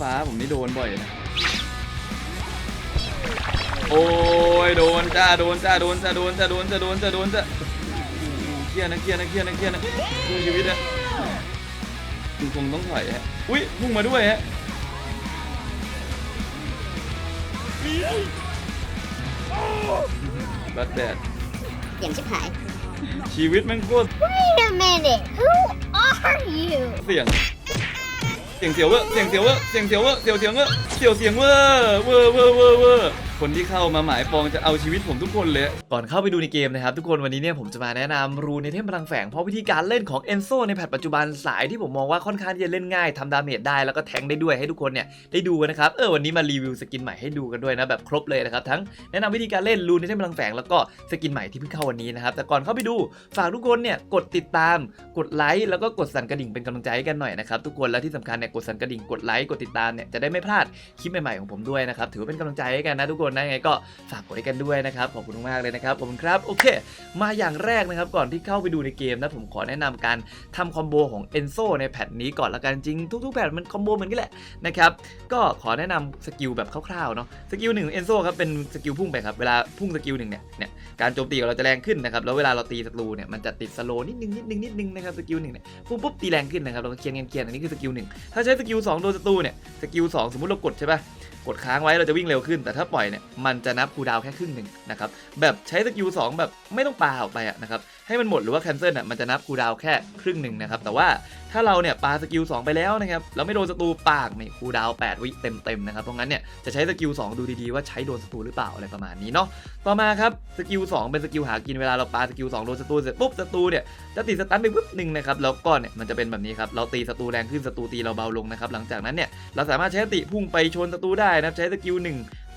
ฟ้าผมนี่โดนบ่อยนะโอ้ยโดนจ้าโดนจ้าโดนจ้าโดนจ้าโดนจ้าโดนจ้าโดนจ้าเครียดนะเครียดนะเครียดนะเครียดนะดูชีวิตอะคุณคงต้องถอยฮะอุ้ยพุ่งมาด้วยฮะบัดแดดเสียงชิบหายชีวิตแมันโคตร Wait a minute who are you เสียง เสียงเสียวเวอร์เสียงเสีย คนที่เข้ามาหมายปองจะเอาชีวิตผมทุกคนเลย ก่อนเข้าไปดูในเกมนะครับ ทุกคนวันนี้เนี่ยผมจะมาแนะนำรูในเทมพลังแฝงเพราะวิธีการเล่นของเอนโซในแพทปัจจุบันสายที่ผมมองว่าค่อนข้างที่จะเล่นง่ายทำดาเมจได้แล้วก็แทงได้ด้วยให้ทุกคนเนี่ยได้ดูนะครับเออวันนี้มารีวิวสกินใหม่ให้ดูกันด้วยนะแบบครบเลยนะครับทั้งแนะนำวิธีการเล่นรูในเทมพลังแฝงแล้วก็สกินใหม่ที่เพิ่งเข้าวันนี้นะครับแต่ก่อนเข้าไปดูฝากทุกคนเนี่ยกดติดตาม กดไลค์แล้วก็กดสั่นกระดิ่งเป็นกำลังใจให้กันหน่อยนะครับทุกคนและที่สำคัญเนี่ยกดสั่นกระดิ่งกดไลค์กดติดตามเนี่ยจะได้ไม่พลาดคลิปใหม่ๆของผมด้วยนะครับถือว่าเป็นกำลังใจให้กันนะทุกคนนะยังไงก็ฝากกดให้กันด้วยนะครับขอบคุณมากเลยนะครับขอบคุณครับโอเค มาอย่างแรกนะครับก่อนที่เข้าไปดูในเกมนะผมขอแนะนำการทำคอมโบของ Enzo ในแพทนี้ก่อนละกันจริงทุกๆแพทมันคอมโบเหมือนกันแหละนะครับก็ขอแนะนำสกิลแบบคร่าวๆเนาะสกิลหนึ่งของ Enzo ครับเป็นสกิลพุ่งไปครับเวลาพุ่งสกิลหนึ่งเนี่ยเนี่ยการโจมตีของเราจะแรงขึ้นนะครับแล้วเวลาเราตีศัตรูเนี่ยมันจะติดสโลนิดนึงนิดนึงนิดนึงนะครับสกิลหนึ่งเนี่ยพุ่งปุ๊บตีแรงขึ้นนะครับเราก็เคียนเคียนอันนี้คือสกิลหนึ่งถ้าใช้สกิลสองโดนศัตรูเนี่ยสกิลสองสมมติเรากดใช่ปะ กดค้างไว้เราจะวิ่งเร็วขึ้น แต่ถ้าปล่อยเนี่ยมันจะนับคูดาวแค่ครึ่งหนึ่งนะครับแบบใช้สกิลสองแบบไม่ต้องปาออกไปอะนะครับ ให้มันหมดหรือว่าแคนเซิลอะมันจะนับคูดาวแค่ครึ่งหนึ่งนะครับแต่ว่าถ้าเราเนี่ยปาสกิล2ไปแล้วนะครับแล้วไม่โดนศัตรูปากเนี่ยคูดาว8วิเต็มๆนะครับเพราะงั้นเนี่ยจะใช้สกิล2ดูดีๆว่าใช้โดนศัตรูหรือเปล่าอะไรประมาณนี้เนาะต่อมาครับสกิล2เป็นสกิลหากินเวลาเราปาสกิล2โดนศัตรูเสร็จปุ๊บศัตรูเนี่ยจะติดสตันไปปุ๊บหนึ่งนะครับแล้วก็เนี่ยมันจะเป็นแบบนี้ครับเราตีศัตรูแรงขึ้นศัตรูตีเราเบาลงนะครับหลังจากนั้นเนี่ยเราสามารถใช้สติพุ่งไปชนศัตรูได้นะใช้สกิลหนึ่ง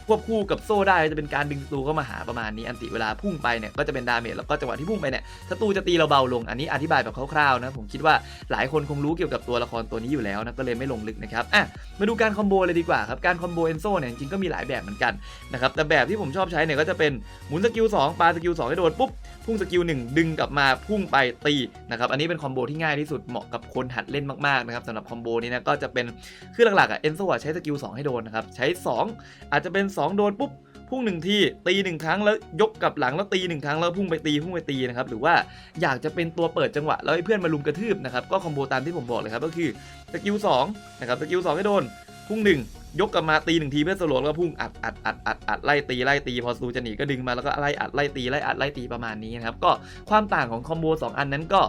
ควบคู่กับโซ่ได้จะเป็นการดึงศัตรูเข้ามาหาประมาณนี้อันติเวลาพุ่งไปเนี่ยก็จะเป็นดาเมจแล้วก็จังหวะที่พุ่งไปเนี่ยศัตรูจะตีเราเบาลงอันนี้อธิบายแบบคร่าวๆนะผมคิดว่าหลายคนคงรู้เกี่ยวกับตัวละครตัวนี้อยู่แล้วนะก็เลยไม่ลงลึกนะครับอะมาดูการคอมโบเลยดีกว่าครับการคอมโบเอนโซเนี่ยจริงๆก็มีหลายแบบเหมือนกันนะครับแต่แบบที่ผมชอบใช้เนี่ยก็จะเป็นหมุนสกิล2ปาสกิล2ให้โดนปุ๊บ พุ่งสกิล1ดึงกลับมาพุ่งไปตีนะครับอันนี้เป็นคอมโบที่ง่ายที่สุดเหมาะกับคนหัดเล่นมากๆนะครับสำหรับคอมโบนี้นะก็จะเป็นคือหลักๆอะเอนโซใช้สกิล2ให้โดนนะครับใช้ 2 อาจจะเป็น 2 โดนปุ๊บพุ่งหนึ่งทีตีหนึ่งครั้งแล้วยกกลับหลังแล้วตีหนึ่งครั้งแล้วพุ่งไปตีพุ่งไปตีนะครับหรือว่าอยากจะเป็นตัวเปิดจังหวะแล้วให้เพื่อนมาลุมกระทืบนะครับก็คอมโบตามที่ผมบอกเลยครับก็คือสกิลสองนะครับสกิลสองให้โดนพุ่งหนึ่ง ยกกลับมาตีหนึ่งทีเพื่อสโลว์แล้วก็พุ่งอัดอัดอัดอัดอัดไล่ตีไล่ตีพอสตูจะหนีก็ดึงมาแล้วก็ไล่อัดไล่ตีไล่อัดไล่ตีประมาณนี้นะครับก็ความต่างของคอมโบสองอันนั้นก็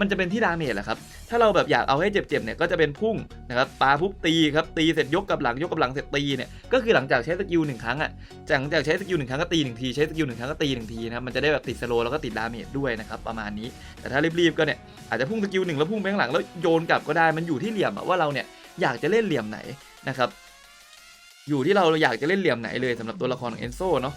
มันจะเป็นที่ดาเมจแหละครับ ถ้าเราแบบอยากเอาให้เจ็บๆเนี่ยก็จะเป็นพุ่งนะครับปาปุ๊บตีครับตีเสร็จยกกับหลังยกกับหลังเสร็จตีเนี่ยก็คือหลังจากใช้สกิลหนึ่งครั้งอะหลังจากใช้สกิลหนึ่งครั้งก็ตีหนึ่งทีใช้สกิลหนึ่งครั้งก็ตีหนึ่งทีนะครับมันจะได้แบบติดสโลแล้วก็ติดดาเมจด้วยนะครับประมาณนี้ แต่ถ้ารีบๆก็เนี่ยอาจจะพุ่งสกิลหนึ่งแล้วพุ่งไปข้างหลังแล้วโยนกลับก็ได้มันอยู่ที่เหลี่ยมว่าเราเนี่ยอยากจะเล่นเหลี่ยมไหนนะครับ อยู่ที่เราอยากจะเล่นเหลี่ยมไหนเลยสำหรับตัวละครของเอนโซเนาะ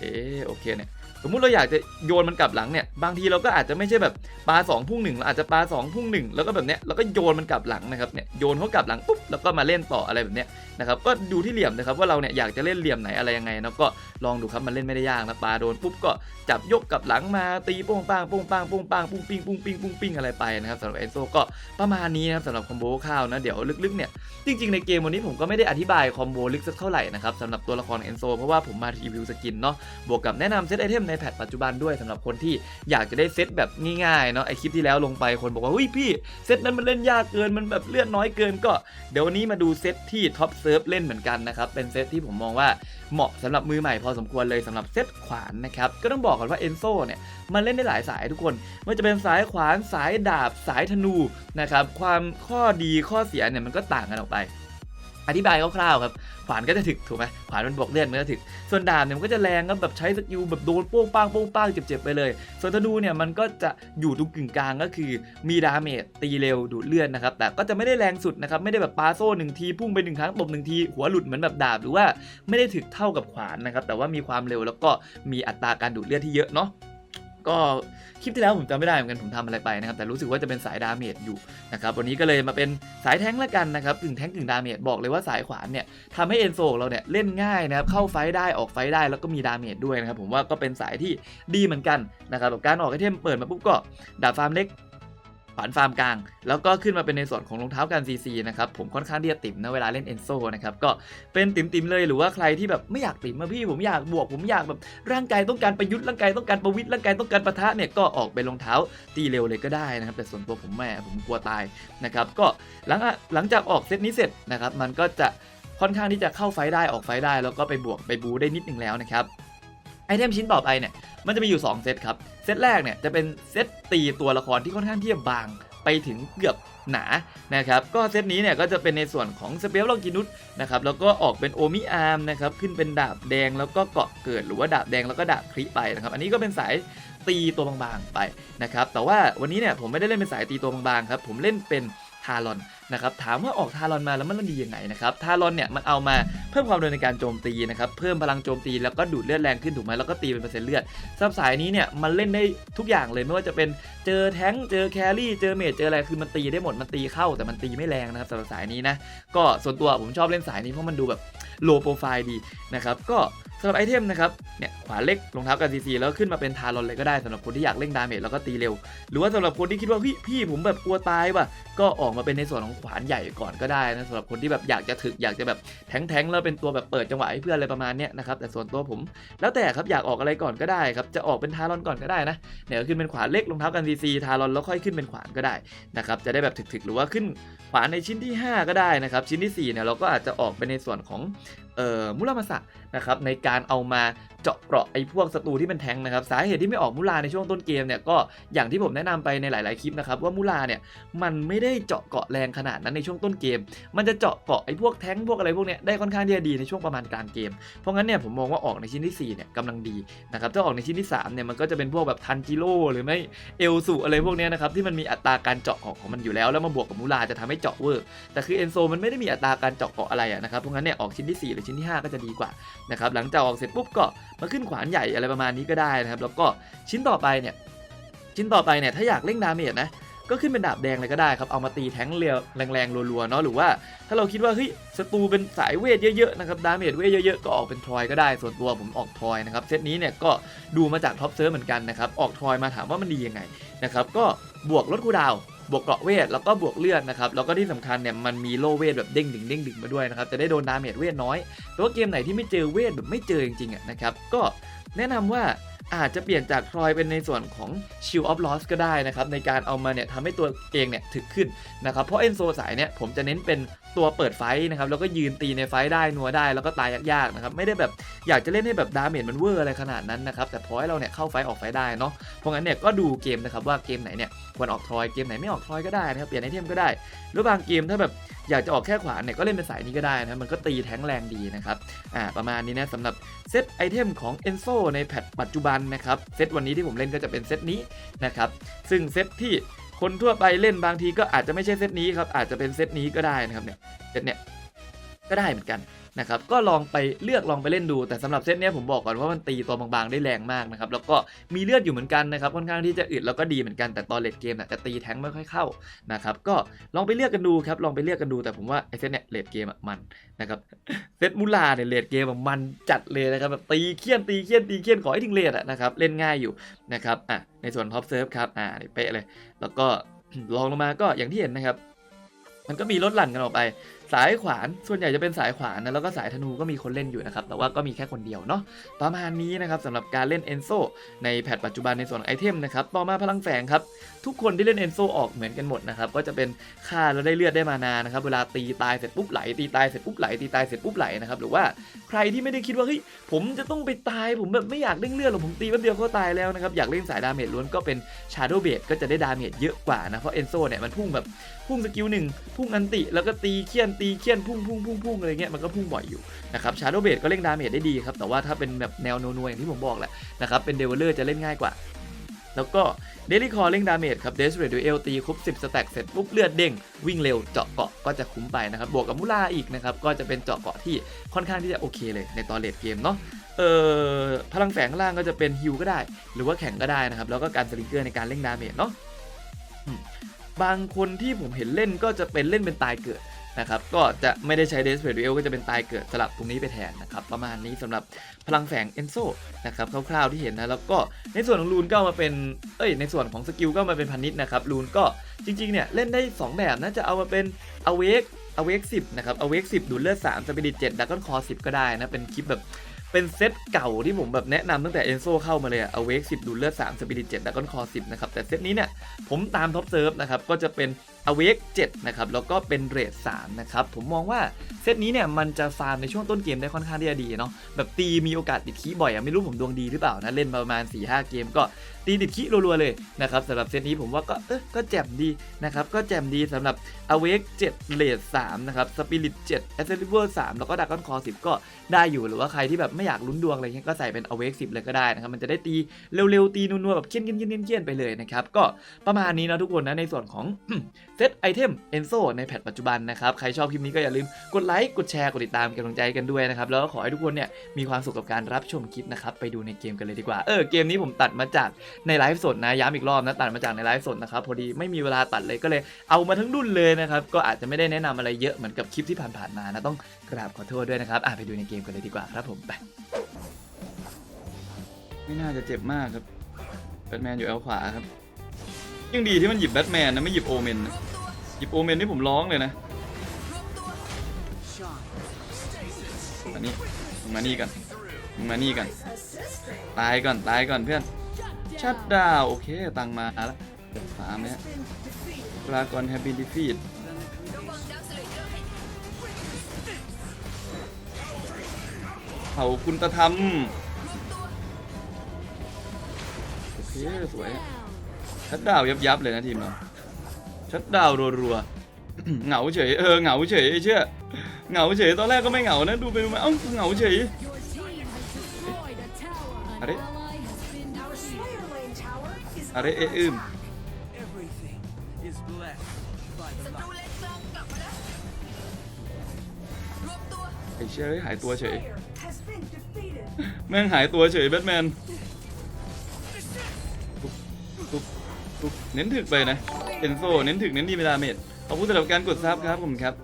เออโอเคเนี่ย สมมุติเราอยากจะโยนมันกลับหลังเนี่ยบางทีเราก็อาจจะไม่ใช่แบบปลา2พุ่งหนึ่งเราอาจจะปลา2พุ่งหนึ่งแล้วก็แบบเนี้ยแล้วก็โยนมันกลับหลังนะครับเนี่ยโยนเขากลับหลังปุ๊บแล้วก็มาเล่นต่ออะไรแบบเนี้ยนะครับก็ดูที่เหลี่ยมนะครับว่าเราเนี่ยอยากจะเล่นเหลี่ยมไหนอะไรยังไงนะก็ลองดูครับมันเล่นไม่ได้ยากนะปลาโดนปุ๊บก็จับยกกลับหลังมาตีโป้งป้างโป้งป้างโป้งป้างปุ้งปิ้งปุ้งปิ้งปุ้งปิ้งอะไรไปนะครับสำหรับเอนโซก็ประมาณนี้นะครับสำหรับคอมโบข้าวนะเดี๋ยวลึกๆเนี่ยจริงๆในเกมวันนี้ผมก็ไม่ได้อธิบายคอมโบลึกสักเท่าไหร่นะครับสำหรับตัวละครเอนโซเพราะว่าผมมารีวิวสกินเนาะบวกกับแนะนำเซตไอเทมในแพทปัจจุบันด้วยสำหรับคนที่อยากจะได้เซตแบบง่ายๆเนาะไอคลิปที่แล้วลงไปคนบอกว่าเฮ้ยพี่เซตนั้นมันเล่นยากเกินมันแบบเลือดน้อยเกินก็เดี๋ยววันนี้มาดูเซตที่ท็อปเซิร์ฟเล่นเหมือนกันนะครับเป็นเซตที่ผมมองว่าเหมาะสำหรับมือใหม่พอสมควรเลยสำหรับเซตขวานนะครับก็ต้องบอกก่อนว่าเอนโซเนี่ยมันเล่นได้หลายสายทุกคนไม่ว่าจะเป็นสายขวานสายดาบสายธนูนะครับความข้อดีข้อเสียเนี่ยมันก็ต่างกันออกไป อธิบายคร่าวๆครับขวานก็จะถึกถูกไหมขวานมันบวกเลือดมันก็ถึก ส่วนดาบเนี่ยมันก็จะแรงก็แบบใช้สกิลแบบโดนโป้งป้างโป้งป้างเจ็บๆไปเลย ส่วนธนูเนี่ยมันก็จะอยู่ตรงกึ่งกลางก็คือมีดาเมจตีเร็วดูดเลือดนะครับแต่ก็จะไม่ได้แรงสุดนะครับไม่ได้แบบปาโซ่หนึ่งทีพุ่งไปหนึ่งครั้งตบหนึ่งทีหัวหลุดเหมือนแบบดาบหรือว่าไม่ได้ถึกเท่ากับขวานนะครับแต่ว่ามีความเร็วแล้วก็มีอัตราการดูดเลือดที่เยอะเนาะ ก็คลิปที่แล้วผมจำไม่ได้เหมือนกันผมทำอะไรไปนะครับ แต่รู้สึกว่าจะเป็นสายดาเมจอยู่นะครับวันนี้ก็เลยมาเป็นสายแท้งละกันนะครับกึ่งแท้งกึ่งดาเมจบอกเลยว่าสายขวานเนี่ยทำให้เอนโซเราเนี่ยเล่นง่ายนะครับเข้าไฟได้ออกไฟได้แล้วก็มีดาเมจด้วยนะครับผมว่าก็เป็นสายที่ดีเหมือนกันนะครับแบบการออกไอเทมเปิดมาปุ๊บก็ดาบฟาร์มเล็ก ขวานฟาร์มกลาง แล้วก็ขึ้นมาเป็นในส่วนของรองเท้าการซีซีนะครับผมค่อนข้างที่จะติ่มนะเวลาเล่นเอนโซนะครับก็เป็นติ่มๆเลยหรือว่าใครที่แบบไม่อยากติ่มมาพี่ผมอยากบวกผมอยากแบบร่างกายต้องการประยุทธ์ร่างกายต้องการประวิตรร่างกายต้องการประทะเนี่ยก็ออกเป็นรองเท้าตีเร็วเลยก็ได้นะครับ แต่ส่วนตัวผมแม่ผมกลัวตายนะครับก็หลังหลังจากออกเซตนี้เสร็จนะครับมันก็จะค่อนข้างที่จะเข้าไฟได้ออกไฟได้ แล้วก็ไปบวกไปบูได้นิดนึงแล้วนะครับไอเทมชิ้นต่อไปเนี่ย มันจะมีอยู่ 2 เซตครับ เซตแรกเนี่ยจะเป็นเซตตีตัวละครที่ค่อนข้างที่จะบางไปถึงเกือบหนานะครับ ก็เซตนี้เนี่ยก็จะเป็นในส่วนของสเปลลองกินุสนะครับ แล้วก็ออกเป็นโอมิอาร์มนะครับ ขึ้นเป็นดาบแดงแล้วก็เกาะเกิดหรือว่าดาบแดงแล้วก็ดาบคลิไปนะครับ อันนี้ก็เป็นสายตีตัวบางๆไปนะครับ แต่ว่าวันนี้เนี่ยผมไม่ได้เล่นเป็นสายตีตัวบางๆครับ ผมเล่นเป็นทารอน นะครับถามว่าออกทารอนมาแล้วมันดียังไงนะครับทารอนเนี่ยมันเอามาเพิ่มความเร็วในการโจมตีนะครับเพิ่มพลังโจมตีแล้วก็ดูดเลือดแรงขึ้นถูกไหมแล้วก็ตีเป็นเปอร์เซ็นต์เลือดสับสายนี้เนี่ยมันเล่นได้ทุกอย่างเลยไม่ว่าจะเป็นเจอแท้งเจอแครี่เจอเมจเจออะไรคือมันตีได้หมดมันตีเข้าแต่มันตีไม่แรงนะครับสำหรับสายนี้นะก็ส่วนตัวผมชอบเล่นสายนี้เพราะมันดูแบบโลโปรไฟล์ดีนะครับก็ สำหรับไอเทมนะครับเนี่ยขวาเล็กรองเท้ากันซีซีแล้วขึ้นมาเป็นทารอนเลยก็ได้สำหรับคนที่อยากเล่นดาเมจแล้วก็ตีเร็ว หรือว่าสำหรับคนที่คิดว่าพี่พี่ผมแบบกลัวตายว่ะก็ออกมาเป็นในส่วนของขวานใหญ่ก่อนก็ได้นะสำหรับคนที่แบบอยากจะถึกอยากจะแบบแทงๆแล้วเป็นตัวแบบเปิดจังหวะให้เพื่อนอะไรประมาณเนี้ยนะครับแต่ส่วนตัวผม แล้วแต่ครับอยากออกอะไรก่อนก็ได้ครับจะออกเป็นทารอนก่อนก็ได้นะเนี่ยขึ้นเป็นขวานเล็กรองเท้ากันซีซีทารอนแล้วค่อยขึ้นเป็นขวานก็ได้นะครับจะได้แบบถึกๆ หรือว่าขึ้นขวานในชิ้นที่ 5 ก็ได้นะครับชิ้นที่4เนี่ยเราก็อาจจะออกไปในส่วนของเอ่อมุรามาสะนะครับในการเอามาเจาะเปราะไอ้พวกศัตรูที่เป็นแทงค์นะครับสาเหตุที่ไม่ออกมุลาในช่วงต้นเกมเนี่ยก็อย่างที่ผมแนะนำไปในหลาย ๆ คลิปนะครับว่ามุลาเนี่ยมันไม่ได้เจาะเกาะแรงขนาดนั้นในช่วงต้นเกม มันจะเจาะเกาะไอ้พวกแทงค์พวกอะไรพวกเนี้ยได้ค่อนข้างที่จะดีในช่วงประมาณกลางเกม เพราะงั้นเนี่ยผมมองว่าออกในชิ้นที่4เนี่ยกำลังดีนะครับถ้าออกในชิ้นที่3เนี่ยมันก็จะเป็นพวกแบบทันจิโร่หรือไม่เอลสุอะไรพวกเนี้ยนะครับที่มันมีอัตราการเจาะของของมันอยู่แล้วแล้วมาบวกกับมูลาจะทำให้เจาะเวอร์แต่คือเอนโซมันไม่ได้มีอัตราการเจาะเกาะอะไรนะครับเพราะงั้นเนี่ยออกชิ้นที่ 4 หรือชิ้นที่ 5 ก็จะดีกว่านะครับหลังจากออกเสร็จปุ๊บก็มาขึ้นขวานใหญ่อะไรประมาณนี้ก็ได้นะครับ แล้วก็ชิ้นต่อไปเนี่ยชิ้นต่อไปเนี่ยถ้าอยากเร่งดาเมจนะก็ขึ้นเป็นดาบแดงเลยก็ได้ครับ เอามาตีแทงเรียวแรงๆรัวๆเนาะหรือว่าถ้าเราคิดว่าเฮ้ยศัตรูเป็นสายเวทเยอะๆนะครับดาเมจเวทเยอะๆก็ออกเป็นทรอยก็ได้ส่วนตัวผมออกทรอยนะครับเซตนี้เนี่ยก็ดูมาจากท็อปเซิร์ฟเหมือนกันนะครับออกทรอยมาถามว่ามันดียังไงนะครับก็บวกลดคูดาว บวกเกราะเวทแล้วก็บวกเลือดนะครับแล้วก็ที่สำคัญเนี่ยมันมีโลเวทแบบเด้งดึงเด้งดึงมาด้วยนะครับจะได้โดนดาเมจเวทน้อยแต่ว่าเกมไหนที่ไม่เจอเวทแบบไม่เจอจริงๆอะนะครับก็แนะนำว่าอาจจะเปลี่ยนจากทรอยเป็นในส่วนของ Shield of Loss ก็ได้นะครับ ในการเอามาเนี่ยทำให้ตัวเองเนี่ยถึกขึ้นนะครับ เพราะเอนโซสายเนี่ยผมจะเน้นเป็นตัวเปิดไฟนะครับแล้วก็ยืนตีในไฟได้นัวได้แล้วก็ตายยากๆนะครับไม่ได้แบบอยากจะเล่นให้แบบดาเมจมันเวอร์อะไรขนาดนั้นนะครับแต่พอให้เราเนี่ยเข้าไฟออกไฟได้เนาะเพราะงั้นเนี่ยก็ดูเกมนะครับว่าเกมไหนเนี่ยควรออกทรอยเกมไหนไม่ออกทรอยก็ได้นะครับเปลี่ยนไอเทมก็ได้ หรือบางเกมถ้าแบบอยากจะออกแค่ขวานเนี่ยก็เล่นเป็นสายนี้ก็ได้นะมันก็ตีแทงแรงดีนะครับอ่าประมาณนี้นะสำหรับเซตไอเทมของ Enso ในแพทปัจจุบันนะครับเซตวันนี้ที่ผมเล่นก็จะเป็นเซตนี้นะครับซึ่งเซตที่ คนทั่วไปเล่นบางทีก็อาจจะไม่ใช่เซตนี้ครับอาจจะเป็นเซตนี้ก็ได้นะครับเนี่ยเซตเนี่ยก็ได้เหมือนกัน นะครับก็ลองไปเลือกลองไปเล่นดูแต่สำหรับเซตเนี้ยผมบอกก่อนว่ามันตีตัวบางๆได้แรงมากนะครับแล้วก็มีเลือดอยู่เหมือนกันนะครับค่อนข้างที่จะอึดแล้วก็ดีเหมือนกันแต่ตอนเลดเกมน่ะจะตีแทงไม่ค่อยเข้านะครับก็ลองไปเลือกกันดูครับลองไปเลือกกันดูแต่ผมว่าไอเซตเนี่ยเลดเกมมันนะครับเซตมูลาเนี่ยเลดเกมมันจัดเลยนะครับแบบตีเคี่ยนตีเคี่ยนตีเคี่ยนขอให้ถึงเลดอะนะครับเล่นง่ายอยู่นะครับอะในส่วนท็อปเซิร์ฟครับอ่าเป๊ะเลย แล้วก็ลองลงมาก็อย่างที่เห็นนะครับมันก็มีลดหลั่นกันออกไป สายขวานส่วนใหญ่จะเป็นสายขวานนะแล้วก็สายธนูก็มีคนเล่นอยู่นะครับแต่ว่าก็มีแค่คนเดียวเนาะประมาณนี้นะครับสำหรับการเล่นเอนโซในแพทปัจจุบันในส่วนไอเทมนะครับต่อมาพลังแฝงครับทุกคนที่เล่นเอนโซออกเหมือนกันหมดนะครับก็จะเป็นค่าแล้วได้เลือดได้มานานะครับเวลาตีตายเสร็จปุ๊บไหลตีตายเสร็จปุ๊บไหลตีตายเสร็จปุ๊บไหลนะครับหรือว่าใครที่ไม่ได้คิดว่าเฮ้ยผมจะต้องไปตายผมแบบไม่อยากเล่นเลือดหรอกผมตีแป๊บเดียวก็ตายแล้วนะครับอยากเล่นสายดาเมจล้วนก็เป็น Shadow b a s ก็จะได้ดาเมจเยอะกว่านะเพราะเอนโซเนี่ยมันพุ่งแบบพุ่งสกิลหนึ่งพุ่งอันติแล้วก็ตีเคียนตีเคี่ยนพุ่งพุ่งพุ่งพุ่งอะไรเงี้ยมันก็พุ่งบ่อยอยู่นะครับ Shadow b a s ก็เล่นดาเมจได้ดีครับแต่ว่าถ้าเป็นแบบแนวโนนัวอย่างที่ผมบอกแหละนะครับเป็นเดเวลเลอร์จะเล่นง่ายกว่า แล้วก็เดลี่คอเล่งดาเมจครับเดสเรด u เอลตีครบ 10 สแต็กเสร็จปุ๊บเลือดเด้งวิ่งเร็วเจาะเกาะก็จะคุ้มไปนะครับบวกกับมูลาอีกนะครับก็จะเป็นเจาะเกาะที่ค่อนข้างที่จะโอเคเลยในตอนเลดเกมเนาะเอ่อพลังแฝงล่างก็จะเป็นฮิลก็ได้ หรือว่าแข็งก็ได้นะครับแล้วก็การสลิงเกอร์ในการเล่งดาเมจเนาะบางคนที่ผมเห็นเล่นก็จะเป็นเล่นเป็นตายเกิด นะครับก็จะไม่ได้ใช้เดสเพด u ก็จะเป็นตายเกิดสลับตรงนี้ไปแทนนะครับประมาณนี้สำหรับพลังแฝงเอนโซนะครับคร่าวๆที่เห็นนะแล้วก็ในส่วนของรูนก็มาเป็นเอ้ยในส่วนของสกิลก็มาเป็นพันนิดนะครับรูนก็จริงๆเนี่ยเล่นได้ 2 แบบนะจะเอามาเป็น awake awake 10นะครับ awake 10ดูดเลือด3 spirit 7 dragon core 10ก็ได้นะเป็นคลิปแบบเป็นเซตเก่าที่ผมแบบแนะนำตั้งแต่เอนโซเข้ามาเลยอะ awake 10ดูดเลือด3 spirit 7 dragon core 10นะครับแต่เซตนี้เนี่ยผมตามท็อปเซิร์ฟนะครับก็จะเป็น awake 7นะครับแล้วก็เป็นเรท3นะครับผมมองว่าเซตนี้เนี่ยมันจะฟาร์มในช่วงต้นเกมได้ค่อนข้างที่จะดีเนาะแบบตีมีโอกาสติดคีบ่อยอะไม่รู้ผมดวงดีหรือเปล่านะเล่นมาประมาณ 4-5 เกมก็ตีติดขี้รัวๆเลยนะครับสำหรับเซตนี้ผมว่าก็เออก็แจ่มดีนะครับก็แจ่มดีสำหรับ Awake 7เลด3นะครับ Spirit 7 a s c e l i b u r 3 แล้วก็ Dragon Core 10 ก็ได้อยู่หรือว่าใครที่แบบไม่อยากลุ้นดวงอะไรเงี้ยก็ใส่เป็น Awake 10 เลยก็ได้นะครับมันจะได้ตีเร็วๆตีนัวๆแบบเคี้ยนๆๆๆไปเลยนะครับก็ประมาณนี้นะทุกคนนะในส่วนของเซตไอเทม Enso ในแพทปัจจุบันนะครับ ใครชอบคลิปนี้ก็อย่าลืมกดไลค์กดแชร์กดติดตามเป็นกำลังใจกันด้วยนะครับ แล้วก็ขอให้ทุกคนเนี่ยมีความสุขกับการรับชมคลิปนะครับ ไปดูในเกมกันเลยดีกว่า เออเกมนี้ผมตัดมาจากในไลฟ์สดนะย้ำอีกรอบนะตัดมาจากในไลฟ์สดนะครับพอดีไม่มีเวลาตัดเลยก็เลยเอามาทั้งรุ่นเลยนะครับก็อาจจะไม่ได้แนะนำอะไรเยอะเหมือนกับคลิปที่ผ่านๆมานะต้องกราบขอโทษด้วยนะครับอะไปดูในเกมกันเลยดีกว่าครับผมไปไม่น่าจะเจ็บมากครับแบทแมนอยู่แอลขวาครับยังดีที่มันหยิบแบทแมนนะไม่หยิบโอเมนนะ หยิบโอเมนนี่ผมร้องเลยนะมานี่มึงมานี่กันมึงมานี่กันตายก่อนตายก่อนเพื่อนชัดดาวโอเคตังมาแล้วสามเนี่ยลากอนแฮปปี้ดีฟีดเผาคุณตธรรมโอเคสวยชัดดาวยับยับเลยนะทีมเรา ชัดดาวรัวๆเหงาเฉยเออเหงาเฉยไอ้เชื่อเหงาเฉยตอนแรกก็ไม่เหงานะดูไปดูมาเอ้าเหงาเฉย Are they? อะไรเอะอึม Everything is blessed by the light. ไอ้เชื่อเอ้ยหายตัวเฉยแม่งหายตัวเฉยแบทแมน ตุ๊บเน้นถึกไปนะเอนโซเน้นถึกเน้นดีเวลาเมดขอบคุณสำหรับการกดซับครับผมครับ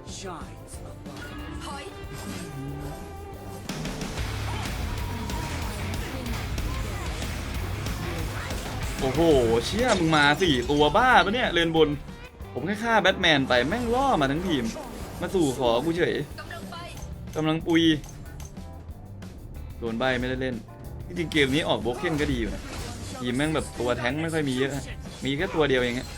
โอ้โห เชี่ยมึงมาสี่ตัวบ้าปะเนี่ยเลนบน ผมแค่ฆ่าแบทแมนไปแม่งล่อมาทั้งทีม มาสู่ขอกูเฉยกำลังปุยโดนใบไม่ได้เล่น จริงเกมนี้ออกโบกเคนก็ดีอยู่นะทีมแม่งแบบตัวแท้งไม่ค่อยมีเยอะฮะ มีแค่ตัวเดียวเองฮะ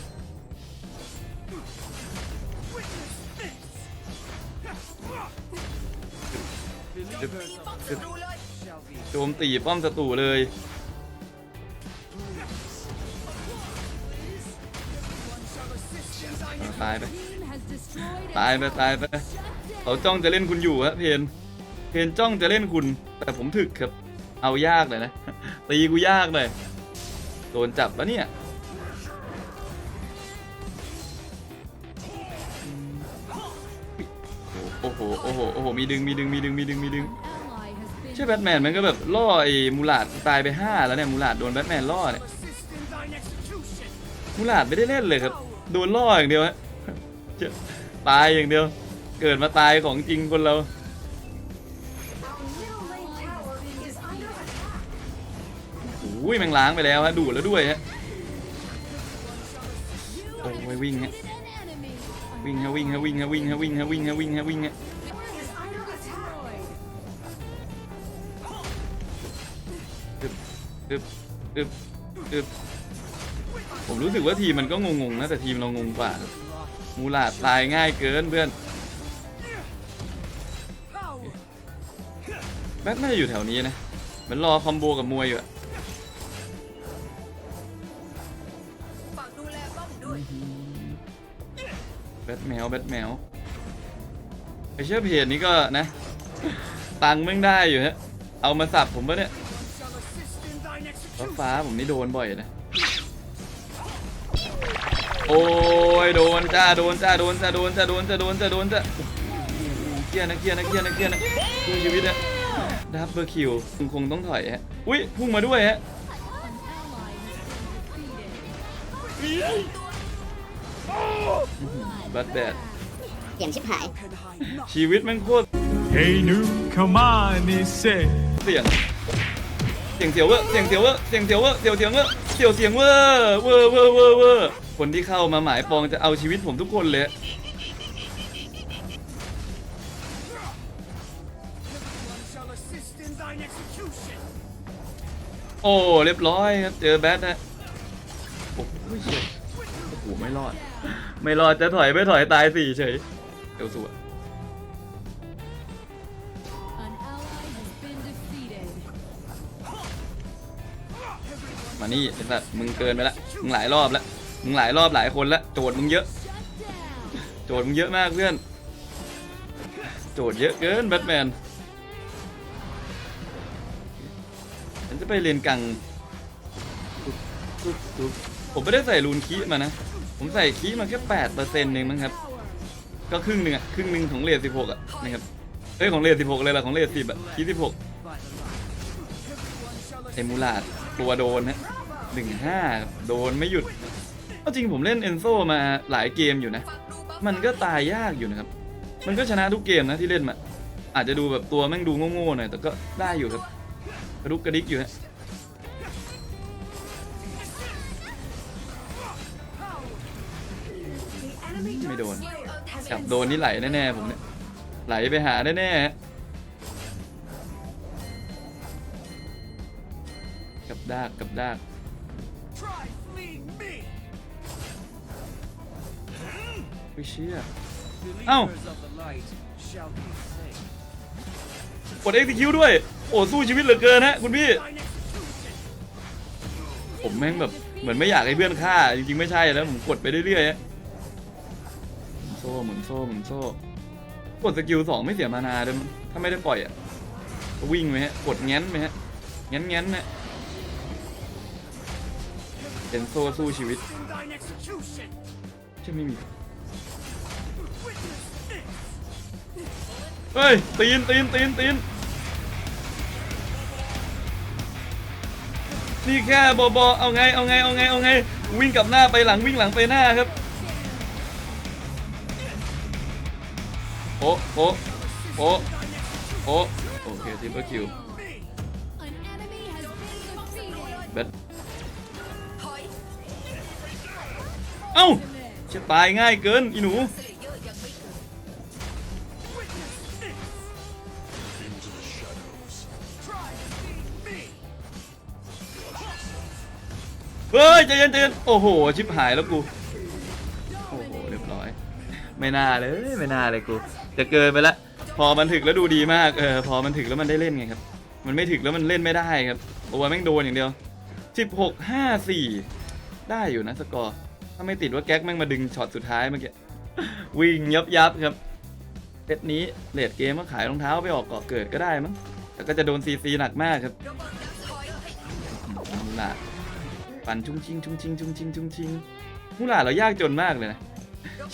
โจมตีป้อมศัตรูเลยตายไปตายไปตายไปเขาจ้องจะเล่นคุณอยู่ฮะเพนเพนจ้องจะเล่นคุณ แต่ผมถึกครับ เอายากเลยนะตีกูยากเลยโดนจับปะเนี่ย อ้โหโอ้โหโอ้โหมีดึงมีดึงมีดึงมีดึงมีดึงใช่แบทแมนมันก็แบบล่อไอ้มูลาดตายไป5แล้วเนี่ยมูลาดโดนแบทแมนล่อเนี่ย assist in thine execution. มูลาดไม่ได้เล่นเลยครับโดนล่ออย่างเดียวฮะเจ้าตายอย่างเดียว เกิดมาตายของจริงคนเราอุ้ยแมงล้างไปแล้วฮะดูดแล้วด้วยฮะโอ้ยวิ่งฮะ วิ่งฮะวิ่งฮะวิ่งฮะวิ่งฮะวิ่งฮะวิ่งฮะวิ่งฮะวิ่งฮะอึบอึบอึบอึบผมรู้สึกว่าทีมมันก็งงๆนะแต่ทีมเรางงกว่า มูลาดตายง่ายเกินเพื่อนแบทน่าจะอยู่แถวนี้นะ มันรอคอมโบกับมวยอยู่อะ วแบทแมวไอเชื่อเพจนี้ก็นะ ตังค์แม่งได้อยู่ฮะ เอามาสับผมปะเนี่ย Shall assist in thine ฟ้า execution. ฟ้าผมนี่โดนบ่อยนะ โอ้ยโดนจ้าโดนจ้าโดนจ้าโดนจ้าโดนจ้าโดนจ้าโดนจ้าเครียดนะเครียดนะเครียดนะเครียดนะดูชีวิตอะดับเบิลคิวคงต้องถอยฮะ อุ้ยพุ่งมาด้วยฮะ บัตแบดเสียงชิบหาย Can hide nothing. ชีวิตแม่งโคตร Hey new, come on, he said. เสียง เสียงเสียวเวอร์เสียงเสียวเวอร์เสียงเสียวเวอร์เสียวเสียงเวอร์เสียวเสียงเวอร์เวอร์เวอร์เวอร์เวอร์คนที่เข้ามาหมายปองจะเอาชีวิตผมทุกคนเลย Everyone shall assist in thine execution. โอ้ เรียบร้อยครับ เจอแบทนะ โอ้โหเหี้ยโอ้โห ไม่รอด ไม่รอดจะถอยไม่ถอยตายสี่เฉยเดี๋ยวสวมานี่ไอ้สัตว์มึงเกินไปละมึงหลายรอบล้วมึงหลายรอบหลายคนล้วโจทย์มึงเยอะ โจทย์มึงเยอะมากเพื่อน โจทย์เยอะเกินแบทแมนฉันจะไปเรียนกัง ผมไม่ได้ใส่รูนคีมานะ ผมใส่คีมาแค่แปดเปอร์เซ็นต์เองมั้งครับ ก็ครึ่งหนึ่งอะครึ่งหนึ่งของเลทสิบหกอะนะครับเอ้ยของเลทสิบหกเลยล่ะของเลทสิบอะคีสิบหกเอมูลาดตัวโดนฮะหนึ่งห้าโดนไม่หยุดเอาจริงผมเล่นเอนโซมาหลายเกมอยู่นะ มันก็ตายยากอยู่นะครับ มันก็ชนะทุกเกมนะที่เล่นมาอาจจะดูแบบตัวแม่งดูโง่ๆหน่อยแต่ก็ได้อยู่ครับกระดุกกระดิกอยู่ฮะ ไม่โดนจับโดนนี่ไหลแน่ๆผมเนี่ยไหลไปหาแน่ๆกับดากกับดากไม่เชื่อ Believers Ow. of the light shall be saved. กด execute ด้วย โอ้สู้ชีวิตเหลือเกินฮะคุณพี่ ผมแม่งแบบเหมือนไม่อยากให้เพื่อนฆ่า จริงๆไม่ใช่แล้วผมกดไปเรื่อยๆ หมุนโซ่หมุนโซ่กดสกิลสองไม่เสียมานาด้วยมั้งถ้าไม่ได้ปล่อยอะวิ่งไหมฮะกดแง้นไหมฮะแง้นแง้นนะเป็นโซ่สู้ชีวิตใช่ไม่มีเฮ้ยตีนตีนตีนตีนนี่แค่บอบอเอาไงเอาไงเอาไงเอาไงวิ่งกลับหน้าไปหลังวิ่งหลังไปหน้าครับ โอ้โอ้โอ้โอ้โอเคทิปเปอร์คิว An enemy has been defeated. แบทเอ้าจะตายง่ายเกินอีหนูเฮ้ยใจเย็นใจเย็นโอ้โห ชิบหายแล้วกู ไม่น่าเลย ไม่น่าเลยกู จะเกินไปละ พอมันถึกแล้วดูดีมาก เออ พอมันถึกแล้วมันได้เล่นไงครับ มันไม่ถึกแล้วมันเล่นไม่ได้ครับตัวแม่งโดนอย่างเดียว 16 5 4 ได้อยู่นะสกอร์ ถ้าไม่ติดว่าแก๊กแม่งมาดึงช็อตสุดท้ายเมื่อกี้ วิ่งยับยับครับเซตนี้เลดเกมก็ขายรองเท้าไปออกเกาะเกิดก็ได้มั้ง แต่ก็จะโดนซีซีหนักมากครับมูหลาดปั่นชุ่งชิงชุ่งชิงชุ่งชิงชุ่งชิงมูหลาดเรายากจนมากเลยนะ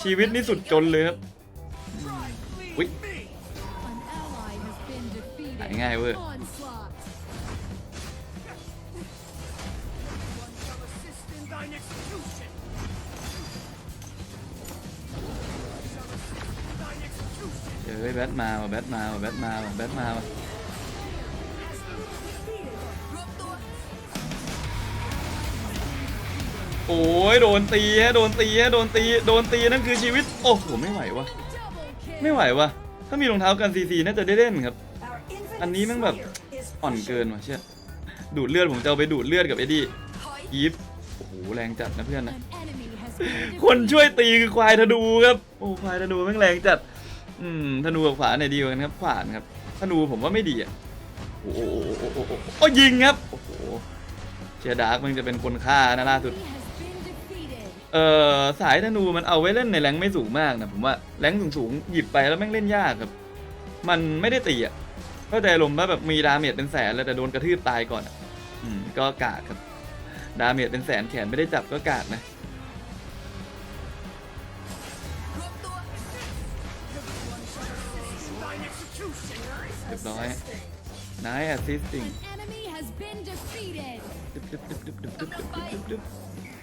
ชีวิตนี่สุดจนเลยครับ Fleeing Wait. me. An ally has been defeated. หายง่ายเว้ย Onslaught. Shall assist in thine execution. Shall assist in thine execution. เฮ้ยแบทมาว่ะแบทมาว่ะแบทมาว่ะแบทมาว่ะ อ้ยโดนตีฮะโดนตีฮะโดนตีโดนตีนั่นคือชีวิต โอ้โหไม่ไหววะไม่ไหววะถ้ามีรองเท้ากันซีซีน่าจะได้เล่นครับ อันนี้ม่งแบบอ่อนเกินว่ะเชื่อดูดเลือดผมจะเอาไปดูดเลือดกับเอ็ดดี้อีฟโอ้โหแรงจัดนะเพื่อนนะคนช่วยตีคือควายธนูครับโอ้ควายธนูแม่งแรงจัด อืมธนูกับขวานไหนดีกว่ากันครับขวานครับธนูผมว่าไม่ดีอะโอ้โหโอ้ยิงครับโอ้โหเชียร์ดาร์กมันจะเป็นคนฆ่านะล่าสุด เอ่อสายธนูมันเอาไว้เล่นในแรงค์ไม่สูงมากนะผมว่าแรงค์สูงๆหยิบไปแล้วแม่งเล่นยากครับ มันไม่ได้ตีอะเข้าใจลมณ์ว่าแบบมีดาเมจเป็นแสนเลยแต่โดนกระทืบตายก่อนอะอืมก็กากครับ ดาเมจเป็นแสนแขนไม่ได้จับก็กากนะ Thine execution. เรียบร้อยนายแอสซิสติ้ง An enemy has been defeated.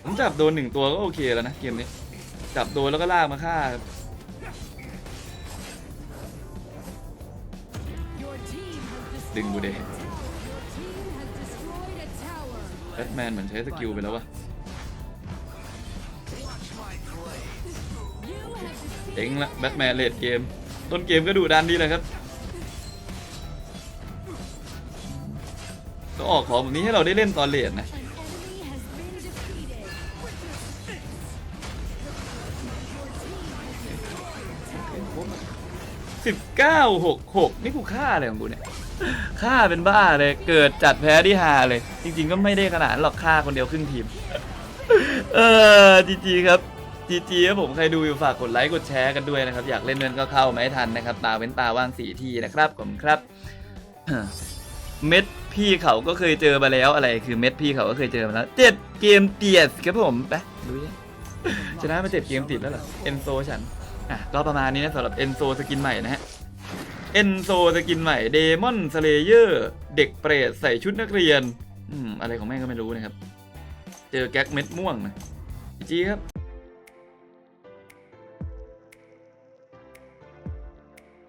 ผมจับโดนหนึ่งตัวก็โอเคแล้วนะเกมนี้ จับโดนแล้วก็ลากมาฆ่า ดึงกูเดแบทแมนเหมือนใช้สกิลไปแล้ววะเองละแบทแมนเลดเกม ต้นเกมก็ดูดันดีเลยครับ ก็ออกของแบบนี้ให้เราได้เล่นตอนเลดนะ สิบเก้าหกหกนี่กูฆ่าอะไรของกูเนี่ยฆ่าเป็นบ้าเลยเกิดจัดแพ้ที่ฮาเลย จริง ๆ ก็ไม่ได้ขนาดหรอกฆ่าคนเดียวครึ่งทีม เออจีจีครับจีจีครับผมใครดูอยู่ฝากกดไลค์กดแชร์กันด้วยนะครับ อยากเล่นเล่นก็เข้ามาให้ทันนะครับ ตาเว้นตาว่างสี่ทีนะครับผมครับเม็ดพี่เขาก็เคยเจอมาแล้วอะไร คือเม็ดพี่เขาก็เคยเจอมาแล้วเจ็ดเกมเตียดครับผมไปดูดิชนะมาเจ็ดเกมติดแล้วเหรอเอนโซฉัน อะก็ประมาณนี้นะสำหรับเอนโซสกินใหม่นะฮะเอนโซสกินใหม่เดมอนสเลเยอร์เด็กเปรตใส่ชุดนักเรียน อืมอะไรของแม่งก็ไม่รู้นะครับ เจอแก๊กเม็ดม่วงนะจีครับ